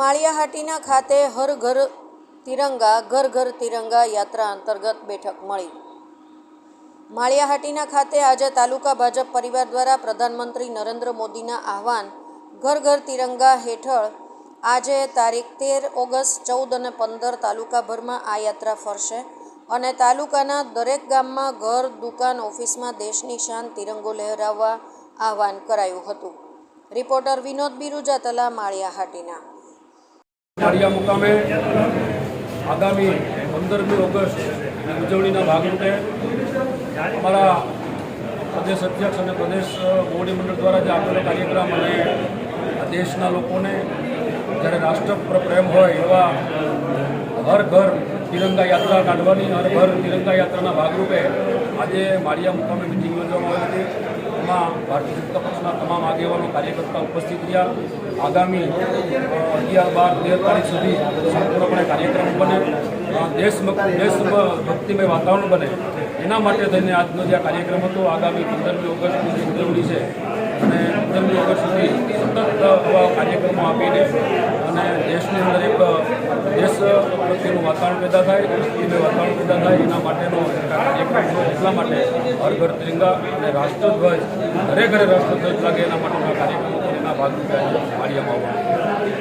માળિયાહાટીના ખાતે હર ઘર તિરંગા, ઘર ઘર તિરંગા યાત્રા અંતર્ગત બેઠક મળી. માળિયાહાટીના ખાતે આજે તાલુકા ભાજપ પરિવાર દ્વારા પ્રધાનમંત્રી નરેન્દ્ર મોદીના આહવાન ઘર ઘર તિરંગા હેઠળ આજે તારીખ તેર ઓગસ્ટ ચૌદ અને પંદર તાલુકાભરમાં આ યાત્રા ફરશે અને તાલુકાના દરેક ગામમાં ઘર, દુકાન, ઓફિસમાં દેશની શાન તિરંગો લહેરાવવા આહવાન કરાયું હતું. રિપોર્ટર વિનોદ બિરુજા તલા માળિયાહાટીના. માળિયા મુકામે આગામી પંદરમી ઓગસ્ટની ઉજવણીના ભાગરૂપે અમારા પ્રદેશ અધ્યક્ષ અને પ્રદેશ મોવડી મંડળ દ્વારા જે આપેલો કાર્યક્રમ અને દેશના લોકોને જ્યારે રાષ્ટ્ર પર પ્રેમ હોય એવા હર ઘર તિરંગા યાત્રા કાઢવાની, હર ઘર તિરંગા યાત્રાના ભાગરૂપે આજે માળિયા મુકામે મિટિંગ યોજવામાં આવી હતી. ભારતીય જનતા પક્ષના તમામ આગેવાનો કાર્યકર્તા ઉપસ્થિત રહ્યા. આગામી અગિયાર બાર તેર તારીખ સુધી સંપૂર્ણપણે કાર્યક્રમ બને. દેશ દેશ ભક્તિમય વાતાવરણ બને. એના માટે થઈને આજનો જે કાર્યક્રમ હતો, આગામી પંદરમી ઓગસ્ટની જે ઉજવણી છે. અને પંદરમી ઓગસ્ટ સુધી સતત આવા કાર્યક્રમો આપીને અને દેશની અંદર એક પ્રત્યેનું વાતાવરણ પેદા થાય એ વાતાવરણ પેદા થાય, એના માટેનો કાર્યક્રમ એટલા માટે હર ઘર તિરંગા અને રાષ્ટ્રધ્વજ ઘરે ઘરે રાષ્ટ્રધ્વજ લાગે એના માટેનો કાર્યક્રમ. એના ભાગરૂપે આજે આવવાનું